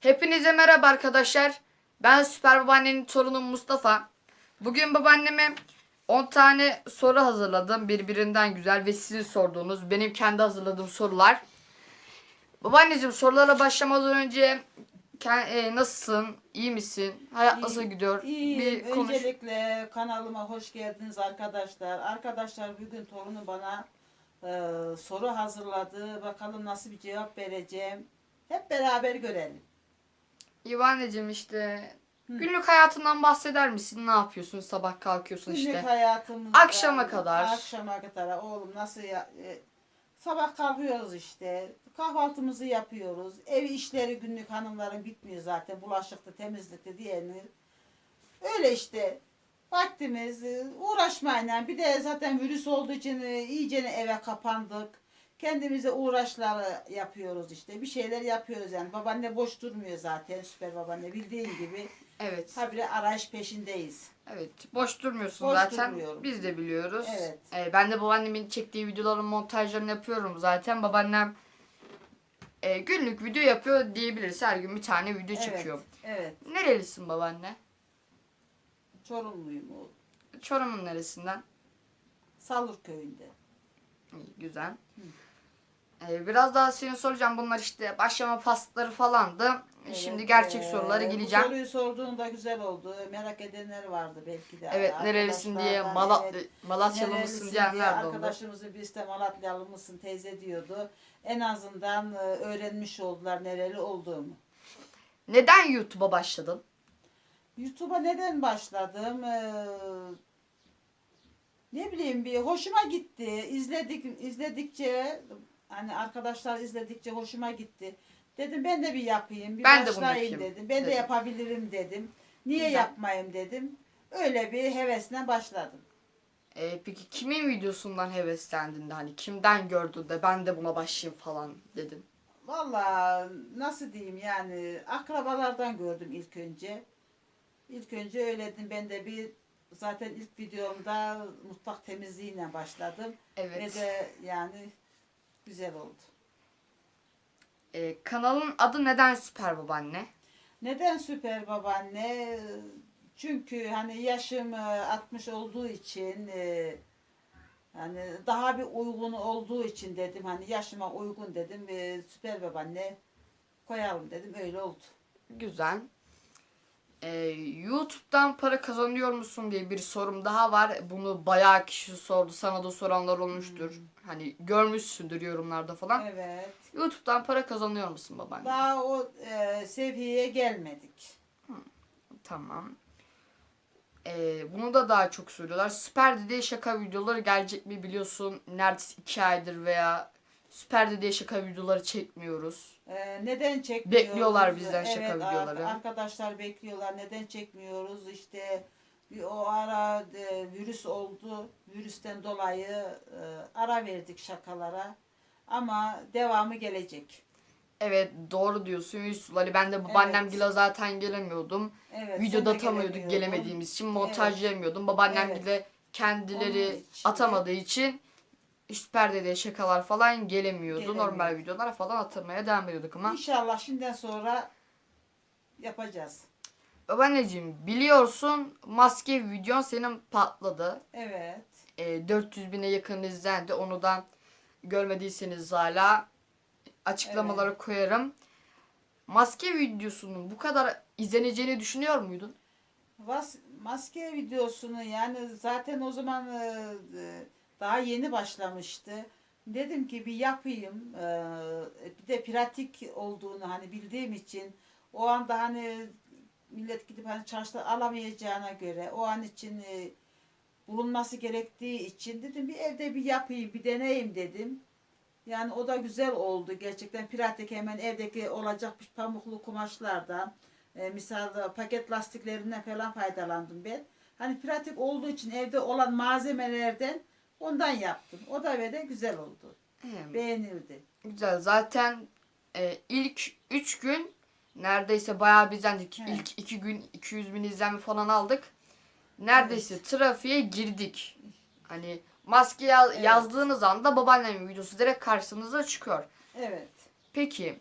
Hepinize merhaba arkadaşlar. Ben Süper Babaannenin torunu Mustafa. Bugün babaanneme 10 tane soru hazırladım. Birbirinden güzel ve sizin sorduğunuz, benim kendi hazırladığım sorular. Babaanneciğim sorulara başlamadan önce e, nasılsın? İyi misin? Hayat İyi- nasıl gidiyor? İyiyim. Bir konuş. Öncelikle kanalıma hoş geldiniz arkadaşlar. Arkadaşlar bugün torunu bana e, soru hazırladı. Bakalım nasıl bir cevap vereceğim. Hep beraber görelim. İyi anneciğim işte günlük hayatından bahseder misin? Ne yapıyorsun? Sabah kalkıyorsun Günlük işte. hayatımızda Akşama kadar. Akşama kadar oğlum nasıl ya, e, sabah kalkıyoruz işte. Kahvaltımızı yapıyoruz. Ev işleri günlük hanımların bitmiyor zaten. Bulaşıktı, temizlikti diğerini. Öyle işte. Vaktimiz e, uğraşmayla bir de zaten virüs olduğu için e, iyice eve kapandık. Kendimize uğraşları yapıyoruz işte. Bir şeyler yapıyoruz yani. Babaanne boş durmuyor zaten. Süper babaanne bildiğin gibi. Evet. Habire arayış peşindeyiz. Evet. Boş durmuyorsun Boş zaten. durmuyorum. Biz de biliyoruz. Evet. Ee, ben de babaannemin çektiği videoların montajlarını yapıyorum zaten. Babaannem e, günlük video yapıyor diyebiliriz. Her gün bir tane video çekiyor. Evet. Nerelisin babaanne? Çorumluyum o. Çorum'un neresinden? Salur köyünde. İyi, güzel. Ee, biraz daha seni soracağım. Bunlar işte başlama pasları falandı. Şimdi Evet, gerçek ee, sorulara Bu geleceğim. soruyu sorduğunda güzel oldu. Merak edenler vardı belki de. Evet nerelisin diye Malat evet, Malatyalı mısın diye diyenler de oldu. Arkadaşımızın birisi de Malatyalı mısın teyze diyordu. En azından e, öğrenmiş oldular nereli olduğumu. Neden YouTube'a başladın? YouTube'a neden başladım? Ee, ne bileyim bir hoşuma gitti. İzledik izledikçe hani arkadaşlar izledikçe hoşuma gitti. Dedim ben de bir yapayım, bir Ben de bunu başlayayım yapayım dedim. Ben de dedim. yapabilirim dedim. Niye Güzel. yapmayayım dedim. Öyle bir hevesle başladım. Ee, peki kimin videosundan heveslendin de hani kimden gördün de ben de buna başlayayım falan dedin. Vallahi nasıl diyeyim yani akrabalardan gördüm ilk önce. İlk önce öyle dedim ben de bir zaten ilk videomda mutfak temizliğiyle başladım. Evet. Ve de yani güzel oldu. Ee, kanalın adı neden Süper Babaanne? Neden süper babaanne? Çünkü hani yaşım e, 60 olduğu için e, hani daha bir uygun olduğu için dedim hani yaşıma uygun dedim e, süper babaanne koyalım dedim öyle oldu. Güzel. Ee, YouTube'dan para kazanıyor musun diye bir sorum daha var. Bunu bayağı kişi sordu. Sana da soranlar olmuştur. Hani görmüşsündür yorumlarda falan. Evet. YouTube'dan para kazanıyor musun babaanne? Daha o e, seviyeye gelmedik. Tamam. Ee, bunu da daha çok söylüyorlar. Süper Dede şaka videoları gelecek mi biliyorsun. Neredeyse iki aydır veya Süper Dede şaka videoları çekmiyoruz. E, neden çekmiyoruz? Bekliyorlar bizden şaka evet, videoları. Arkadaşlar bekliyorlar. Neden çekmiyoruz? İşte bir o ara e, virüs oldu. Virüsten dolayı e, ara verdik şakalara. Ama devamı gelecek. Evet doğru diyorsun Yusuf Ali. Ben de babaannem Evet. gile zaten gelemiyordum. Evet. Videoda atamıyorduk gelemediğimiz için montajlayamıyordum. Babaannem Evet. bile kendileri Onun için- atamadığı için Süper Dede şakalar falan gelemiyordu. Gelemiyordu. Normal videolar falan atılmaya devam ediyorduk ama. İnşallah şimdiden sonra yapacağız. Babaanneciğim biliyorsun maske videon senin patladı. Evet. E, 400 bine yakın izlendi. Onu da görmediyseniz hala açıklamalara koyarım. Maske videosunun bu kadar izleneceğini düşünüyor muydun? Vas maske videosunu yani zaten o zaman e, e, daha yeni başlamıştı. Dedim ki bir yapayım. E, bir de pratik olduğunu hani bildiğim için o anda hani millet gidip hani çarşıda alamayacağına göre o an için e, bulunması gerektiği için dedim bir evde bir yapayım bir deneyim dedim. Yani o da güzel oldu gerçekten pratik hemen evdeki olacak bir pamuklu kumaşlardan e, misal paket lastiklerinden falan faydalandım ben. Hani pratik olduğu için evde olan malzemelerden ondan yaptım. O da ve de güzel oldu. Hem Beğenildi. Güzel. Zaten e, ilk 3 gün neredeyse bayağı biz izlendik. He. İlk 2 gün 200 bin izlenme falan aldık. Neredeyse trafiğe girdik. Hani maske ya- Evet. yazdığınız anda babaannemin videosu direkt karşınıza çıkıyor. Evet. Peki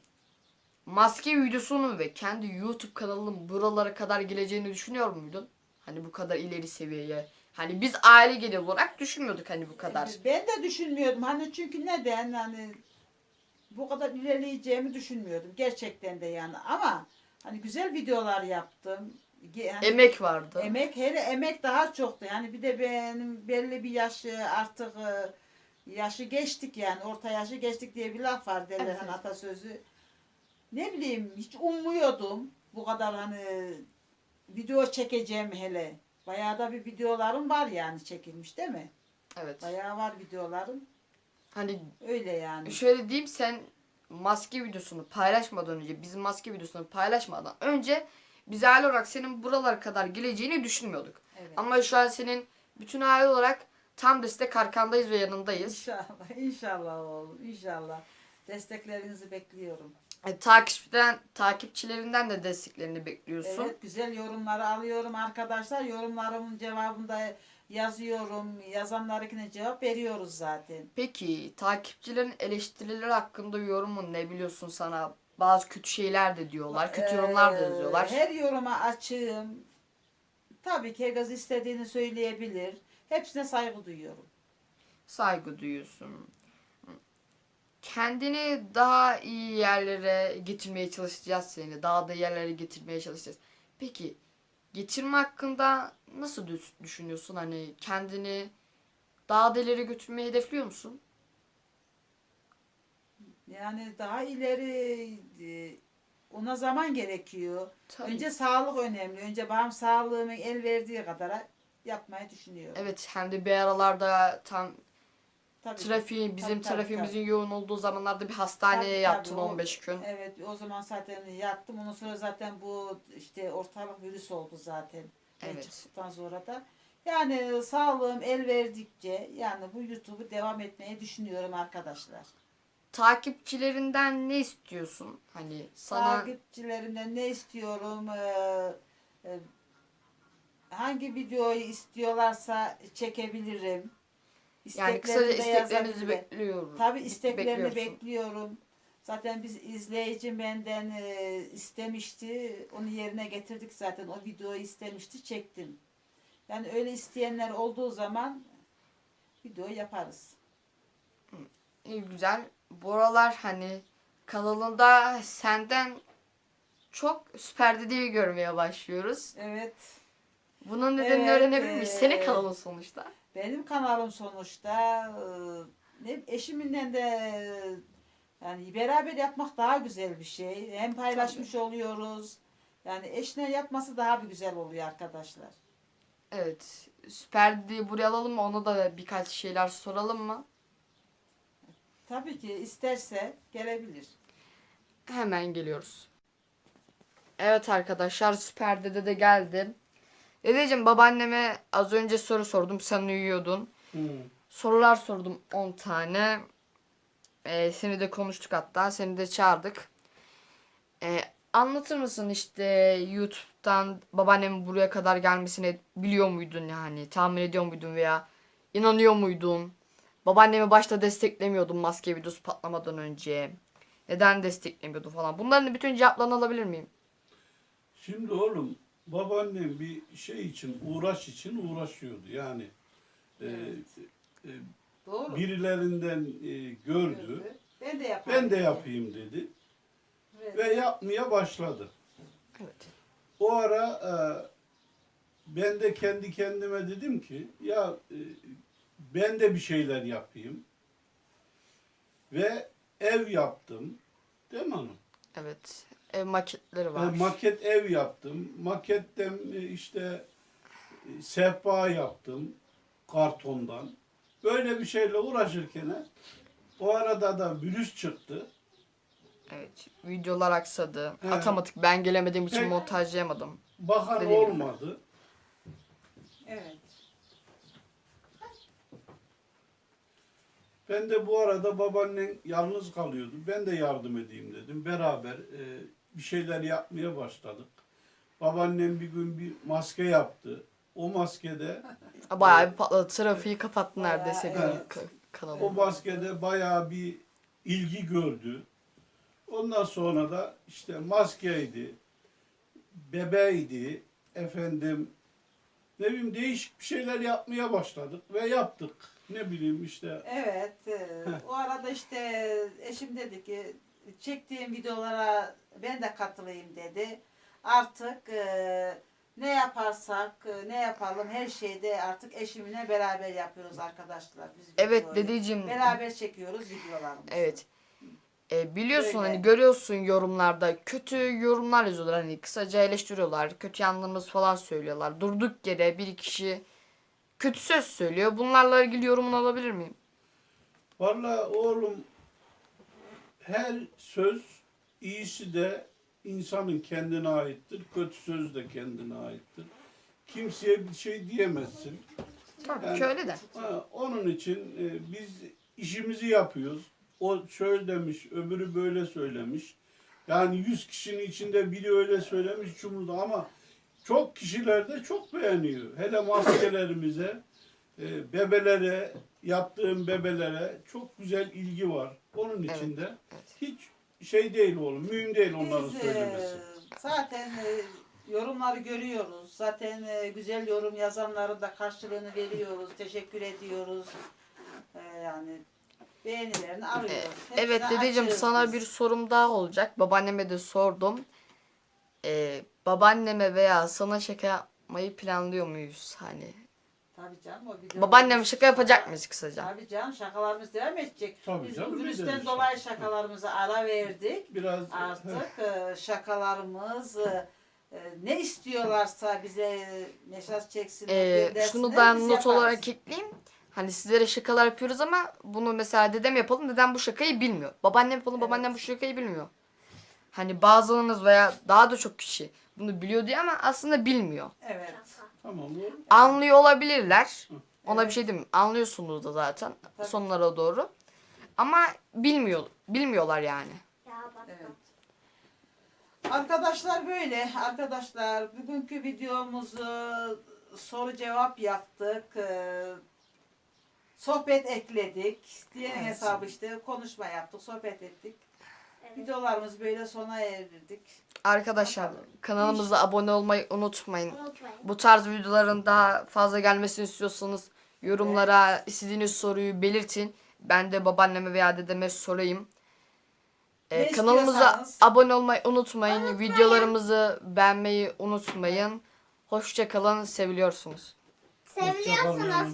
maske videosunun ve kendi YouTube kanalının buralara kadar geleceğini düşünüyor muydun? Hani bu kadar ileri seviyeye. Hani biz aile genel olarak düşünmüyorduk hani bu kadar. Ben de düşünmüyordum. Hani çünkü neden? Hani bu kadar ilerleyeceğimi düşünmüyordum. Gerçekten de yani. Ama hani güzel videolar yaptım. Hani Emek vardı. Emek hele emek daha çoktu. Yani bir de benim belli bir yaşı artık e, yaşı geçtik yani orta yaşı geçtik diye bir laf var derler Evet, hani atasözü. Ne bileyim hiç ummuyordum bu kadar hani video çekeceğim hele. Bayağı da bir videolarım var yani çekilmiş değil mi? Evet. Bayağı var videolarım. Hani Öyle yani. şöyle diyeyim sen maske videosunu paylaşmadan önce bizim maske videosunu paylaşmadan önce biz aile olarak senin buralara kadar geleceğini düşünmüyorduk. Evet. Ama şu an senin bütün aile olarak tam destek arkandayız ve yanındayız. İnşallah, inşallah oğlum, inşallah. Desteklerinizi bekliyorum. E, takipçiden, takipçilerinden de desteklerini bekliyorsun. Evet güzel yorumları alıyorum arkadaşlar. Yorumlarımın cevabını da yazıyorum. Yazanlarınkine cevap veriyoruz zaten. Peki takipçilerin eleştirileri hakkında yorumun ne biliyorsun sana? Bazı kötü şeyler de diyorlar. Kötü yorumlar da Ee, yazıyorlar. Her yoruma açığım. Tabii ki herkes istediğini söyleyebilir. Hepsine saygı duyuyorum. Saygı duyuyorsun. Kendini daha iyi yerlere getirmeye çalışacağız seni. Daha da yerlere getirmeye çalışacağız. Peki getirme hakkında nasıl düş- düşünüyorsun? Hani kendini daha da ileri götürmeyi hedefliyor musun? Yani daha ileri e, ona zaman gerekiyor. Tabii. Önce sağlık önemli. Önce benim sağlığımın el verdiği kadar yapmayı düşünüyorum. Evet hem de bir aralarda tam Tabii ki. trafiğin bizim Tabii, tabii, trafiğimizin yoğun olduğu zamanlarda bir hastaneye Tabii, yattın tabii, o- 15 gün. Evet o zaman zaten yattım. Ondan sonra zaten bu işte ortalık virüs oldu zaten. Ben Evet. çıktıktan sonra da. Yani sağlığım el verdikçe yani bu YouTube'u devam etmeyi düşünüyorum arkadaşlar. Takipçilerinden ne istiyorsun? Hani sana Takipçilerimden ne istiyorum? Ee, e, hangi videoyu istiyorlarsa çekebilirim. Yani kısaca isteklerinizi yazabilirim. bekliyorum. Tabii isteklerini Bekliyorsun. bekliyorum. Zaten biz izleyici benden e, istemişti. Onu yerine getirdik zaten. O videoyu istemişti, çektim. Yani öyle isteyenler olduğu zaman video yaparız. İyi güzel. Bu aralar hani kanalında senden çok süper dediği görmeye başlıyoruz. Evet. Bunun nedenini Evet, öğrenebilir miyiz? Senin kanalın sonuçta. Benim kanalım sonuçta e, ne eşimle de e, yani beraber yapmak daha güzel bir şey. Hem paylaşmış oluyoruz. Yani eşine yapması daha bir güzel oluyor arkadaşlar. Evet. Süper dediği buraya alalım mı? Ona da birkaç şeyler soralım mı? Tabii ki isterse gelebilir. Hemen geliyoruz. Evet arkadaşlar Süper Dede de geldi. Dedeciğim babaanneme az önce soru sordum. Sen uyuyordun. Sorular sordum 10 tane. Ee, seni de konuştuk hatta. Seni de çağırdık. Ee, anlatır mısın işte YouTube'dan babaannemin buraya kadar gelmesini biliyor muydun yani? Tahmin ediyor muydun veya inanıyor muydun? Babaannemi başta desteklemiyordum maske videosu patlamadan önce. Neden desteklemiyordun falan. Bunların bütün cevaplarını alabilir miyim? Şimdi oğlum babaannem bir şey için uğraş için uğraşıyordu yani. e, e, Doğru. birilerinden e, gördü. Ben de yaparım. Ben de yapayım dedi Evet. ve yapmaya başladı. Evet. O ara e, ben de kendi kendime dedim ki ya e, ben de bir şeyler yapayım ve ev yaptım. Değil mi hanım? Evet. Ev maketleri E, var. maket ev yaptım. Maketten e, işte e, sehpa yaptım kartondan. Böyle bir şeyle uğraşırken o arada da virüs çıktı. Evet. Videolar aksadı. Evet. Atamadık. Ben gelemediğim için Peki. montajlayamadım. Bakan Dediğim gibi. olmadı. Evet. Ben de bu arada babaannen yalnız kalıyordu. Ben de yardım edeyim dedim. Beraber e, bir şeyler yapmaya başladık. Babaannem bir gün bir maske yaptı. O maskede Bayağı bir patladı. Trafiği kapattı neredeyse evet. benim ka- kanalım. O maskede bayağı bir ilgi gördü. Ondan sonra da işte maskeydi, bebeğiydi, efendim ne bileyim değişik bir şeyler yapmaya başladık ve yaptık. Ne bileyim işte Evet. e, o arada işte eşim dedi ki çektiğim videolara ben de katılayım dedi. Artık e, ne yaparsak, e, ne yapalım her şeyde artık eşimle beraber yapıyoruz arkadaşlar. Biz Evet videoyu. dedeciğim. Beraber çekiyoruz videolarımızı. Evet. E, biliyorsun Öyle. hani görüyorsun yorumlarda kötü yorumlar yazıyorlar hani kısaca eleştiriyorlar kötü yanlarımız falan söylüyorlar durduk yere bir kişi kötü söz söylüyor bunlarla ilgili yorumunu alabilir miyim? Vallahi oğlum her söz iyisi de insanın kendine aittir. Kötü söz de kendine aittir. Kimseye bir şey diyemezsin. Tabii Yani- ki öyle de. Ha, onun için e, biz işimizi yapıyoruz. O şöyle demiş, öbürü böyle söylemiş. Yani 100 kişinin içinde biri öyle söylemiş Cumhur'da ama çok kişiler de çok beğeniyor. Hele maskelerimize, e, bebelere, yaptığım bebelere çok güzel ilgi var. Onun Evet, için de evet. hiç şey değil oğlum, mühim değil onların Biz e, söylemesi. zaten e, yorumları görüyoruz. Zaten e, güzel yorum yazanların da karşılığını veriyoruz. Teşekkür ediyoruz. E, yani beğenilerini alıyoruz. Hepsine Evet dedeciğim sana biz. bir sorum daha olacak. Babaanneme de sordum. E, babaanneme veya sana şaka yapmayı planlıyor muyuz hani? Tabii canım o video. Babaanneme şaka yapacak mıyız kısaca? Tabii canım şakalarımız devam edecek. Tabii Biz canım, bu virüsten demiş? dolayı şakalarımıza ara verdik. Biraz Artık e, şakalarımız e, e, ne istiyorlarsa bize mesaj çeksinler, Ee, göndersinler, şunu da biz not yaparız. olarak ekleyeyim. Hani sizlere şakalar yapıyoruz ama bunu mesela dedem yapalım. Dedem bu şakayı bilmiyor. Babaannem yapalım. Evet. Babaannem bu şakayı bilmiyor. Hani bazılarınız veya daha da çok kişi bunu biliyor diye ama aslında bilmiyor. Evet. Tamam. Anlıyor olabilirler. Ona Evet. bir şey demiyorum. Anlıyorsunuz da zaten Tabii. sonlara doğru. Ama bilmiyor bilmiyorlar yani. Evet. Arkadaşlar böyle. Arkadaşlar bugünkü videomuzu soru cevap yaptık. Ee, sohbet ekledik. Diğer Evet. hesabı işte konuşma yaptık, sohbet ettik. Videolarımızı böyle sona erdirdik. Arkadaşlar kanalımıza abone olmayı unutmayın. Unutmayın. Bu tarz videoların daha fazla gelmesini istiyorsanız yorumlara istediğiniz soruyu belirtin. Ben de babaanneme veya dedeme sorayım. Ee, Ne kanalımıza istiyorsanız. abone olmayı unutmayın. Videolarımızı beğenmeyi unutmayın. Hoşça kalın, seviliyorsunuz. Seviliyorsunuz.